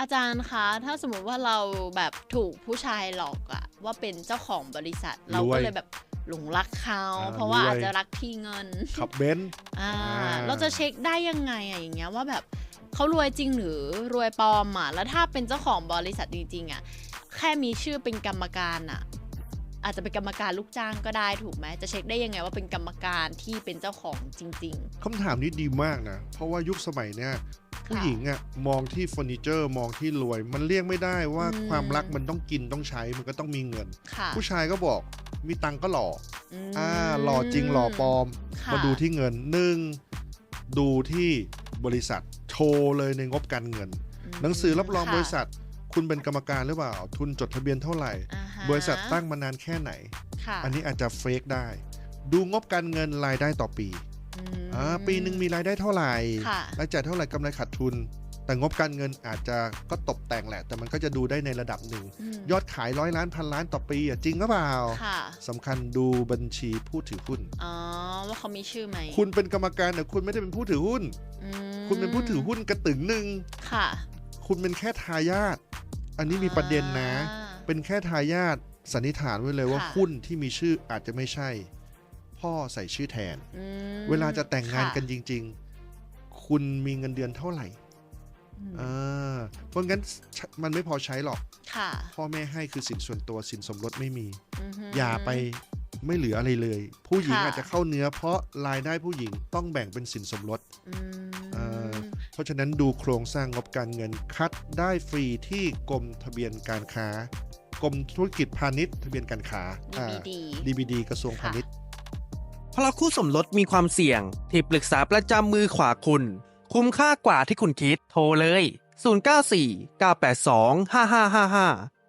อาจารย์คะ ถ้าสมมติว่าเราแบบถูกผู้ชายหลอกอะว่าเป็นเจ้าของบริษัท เราก็เลยแบบหลงรักเขาอ่าเพราะว่ารวยอาจจะรักที่เงิน ขับเบนซ์อ่าอ่าเราจะเช็คได้ยังไงอะอย่างเงี้ยว่าแบบเขารวยจริงหรือรวยปลอมอะแล้วถ้าเป็นเจ้าของบริษัทจริงๆอะแค่มีชื่อเป็นกรรมการอะอาจจะเป็นกรรมการลูกจ้างก็ได้ถูกไหมจะเช็คได้ยังไงว่าเป็นกรรมการที่เป็นเจ้าของจริงคำถามนี้ดีมากนะ เพราะว่ายุคสมัยเนี้ย ผู้หญิงอะมองที่เฟอร์นิเจอร์มองที่รวย มันเลี่ยงไม่ได้ว่าอืม ความรักมันต้องกินต้องใช้มันก็ต้องมีเงินๆค่ะผู้ชายก็บอกมีตังค์ก็หล่อม อ่าหล่อจริงหล่อปลอม ค่ะ มาดูที่เงินหนึ่งดูที่บริษัทโชว์เลยในงบการเงิน มหนังสือรับรองค่ะบริษัท คุณเป็นกรรมการหรือเปล่า ทุนจดทะเบียนเท่าไหร่ อ่าฮะบริษัทตั้งมานานแค่ไหน ค่ะอันนี้อาจจะเฟกได้ ดูงบการเงินรายได้ต่อปี อืมอ่าปีหนึ่งมีรายได้เท่าไหร่ค่ะรายจ่ายเท่าไหร่กำไรขาดทุน แต่งบการเงินอาจจะก็ตกแต่งแหละ แต่มันก็จะดูได้ในระดับหนึ่งมยอดขายร้อยล้านพันล้านต่อปีอะจริงหรือเปล่าค่ะสำคัญดูบัญชีผู้ถือหุ้นอ๋อว่าเขามีชื่อไหมคุณเป็นกรรมการแต่คุณไม่ได้เป็นผู้ถือหุ้นอืมคุณเป็นผู้ถือหุ้นกระตึงหนึ่งค่ะ คุณเป็นแค่ทายาทอันนี้มีประเด็นนะอ่าเป็นแค่ทายาทสันนิษฐานไว้เลยว่าค่ะหุ้นที่มีชื่ออาจจะไม่ใช่ พ่อใส่ชื่อแทนอืมเวลาจะแต่งงานค่ะกันจริง ๆ คุณมีเงินเดือนเท่าไหร่อืมอ่าเพราะงั้นมันไม่พอใช้หรอกค่ะพ่อแม่ให้คือสินส่วนตัวสินสมรสไม่มีมฮึอย่าไปไม่เหลืออะไรเลย ผู้หญิงค่ะอาจจะเข้าเนื้อ เพราะรายได้ผู้หญิงต้องแบ่งเป็นสินสมรสอืมเอ่อเพราะฉะนั้นดูโครงสร้างงบการเงินคัดได้ฟรีที่กรมทะเบียนการค้ากรมธุรกิจพาณิชย์ทะเบียนการค้า DBD DBD กระทรวงพาณิชย์เพ ราะคู่สมรสมีความเสี่ยง ที่ปรึกษาประจำมือขวาคุณ คุ้มค่ากว่าที่คุณคิดโทรเลย 094 982 5555